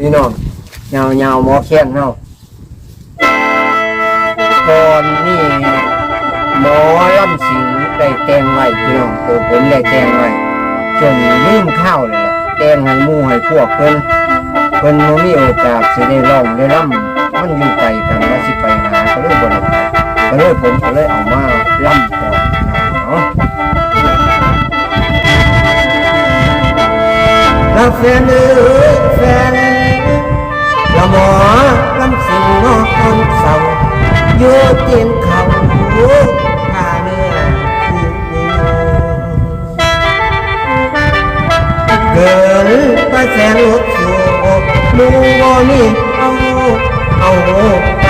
พี่น้องยาวยาวหมอแค้นเฮาก่อนนี่หมอลำสิงได้แต่งไว้พี่น้องตัวผมได้แต่งไว้จนลืมข้าวเลยล่ะแต่งให้หมู่ให้พวกเพิ่นเพิ่นบ่มีโอกาสสิได้ร้องได้ร่ำมันอยู่ไกลกันว่าสิไปหาก็เลยบ่ได้ไปก็เลยผมก็เลยเอามาล่ำก่อนเนาะรักแฟนเอ้ ละหมอลำสิงนอกคนเศร้าอยู่เตียนเขาผ้าเนื้อเกินพระแสงลบสู่มูบ่มีเอาเอา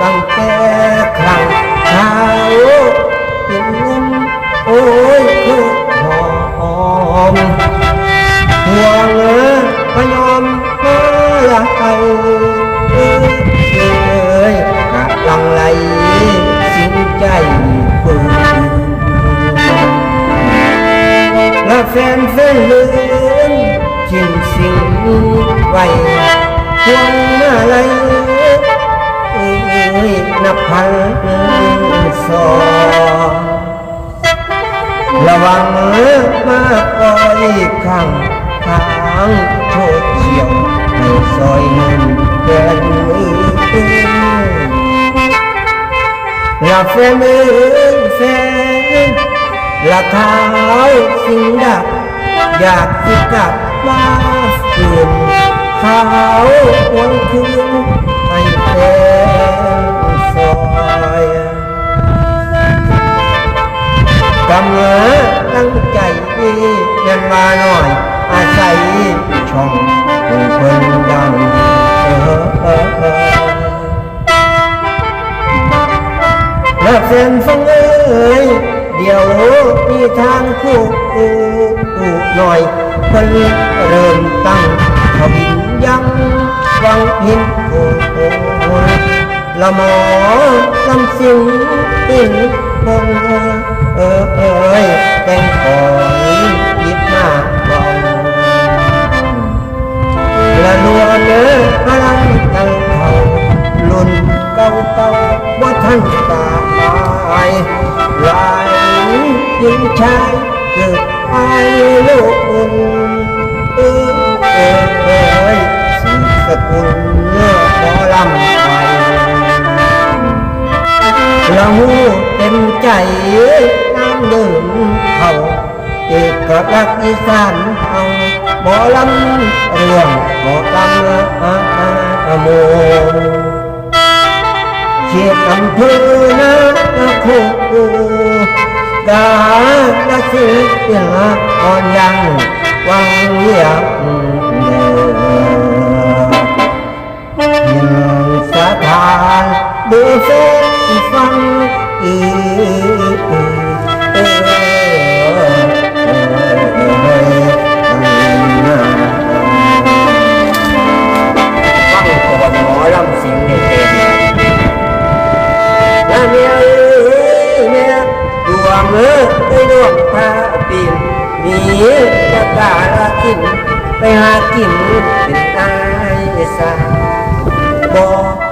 ตั้งแต่ครั้งเช้าเป็นเงินโอ้ยคือหอมห่วงเออพยอมมาละเอาเอ้ยเอ้ยกะลังไหลสิ้นใจฝืนและแฟนแฟนลืมทิ้งสิ่งไว้พวงมาลัยเอ้ ยนับพันสอระวังมาปล่อยข้างทางโชดเฉียวให้ซอยเงินแฟนมือละแฟนเอ้ยแฟนละเท้าสิงดับ อยากจะกลับมาคืนเขาวันคืนให้แฟน เริ่มตั้งขบินยังวังหินโอ้โอ้ละหมอลำสิงตินพงเออเอ้ยแต่งก่อนยิบมาก่อนและลวเนื้อพลังตั้งเขาลุ่นเก่าเก่าว่าท่านตายลายยิงชาย เกิดอายลูกอุ่นเออเออเอยสีสกุลเนื้อหมอลำไยละหูเต็มใจน้ำดื่มเขาเอกลักษณ์อีสานเอาหมอลำเรื่องหมอลำอาอาโมเขียดอำเภอนาโค กาลสิเปียอ่อนยังวังเวียงเดินยังสถานดูเส้นฟังอี งเอ้ยดวงพาปิ่นมีจะกาลกิน ไปหากินเป็นตายสาบ่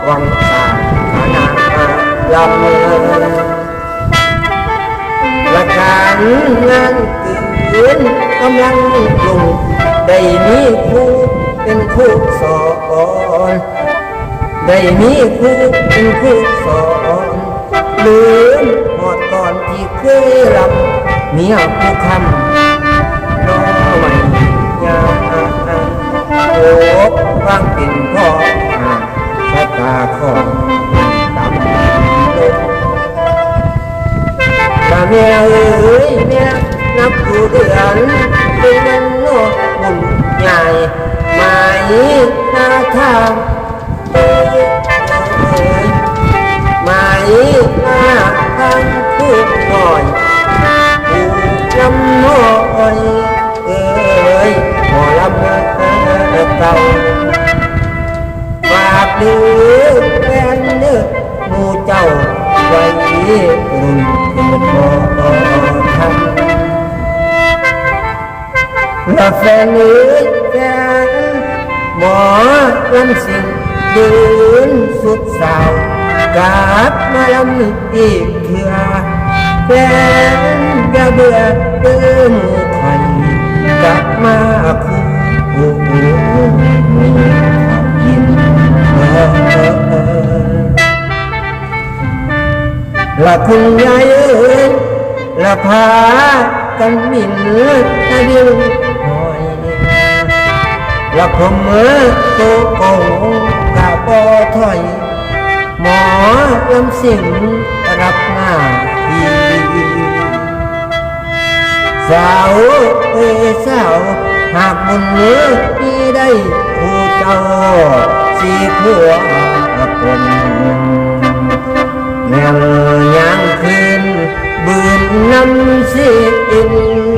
หวังสร้างฐานะลำเนินและการงานตื่นกำลังลงได้มีครูเป็นครูสอนได้มีครูเป็นครูสอน ลืมหอดตอนที่เคยรำเมียผู้คำน้องใหม่ยาโอ้วางเป็นพ่ออาชะตาของตำลงถ้าแม่เอ้ยแม่นับดูเดือนเป็นเงินโลกบุญใหญ่หมายหน้าทาง อนผู้ลำน้อยเอ้ยหมอลำเก่าฝากดือแฟนเดือหมู่เจ้าไว้รุ่นเกิดบ่ทันละแฟนเอ้ยแฟนหมอลำสิ่งยืนสุดสาวกลับมาลำอีกเถื่อ แฟนอย่าเบื่องเดิมคอยกลับมาคู่โอ้โหมีกินละคุณยายเอ้ยละพากันมินตะดิวหน่อยละผมเมื่อโตโกงกะปอถอย หมอลำสิงรับหน้า สาวเอ้สาวหากบุญเนื้อมีได้ผู้เจ้าสีผัวคนแง่ยังคืนบืนน้ำสิอิน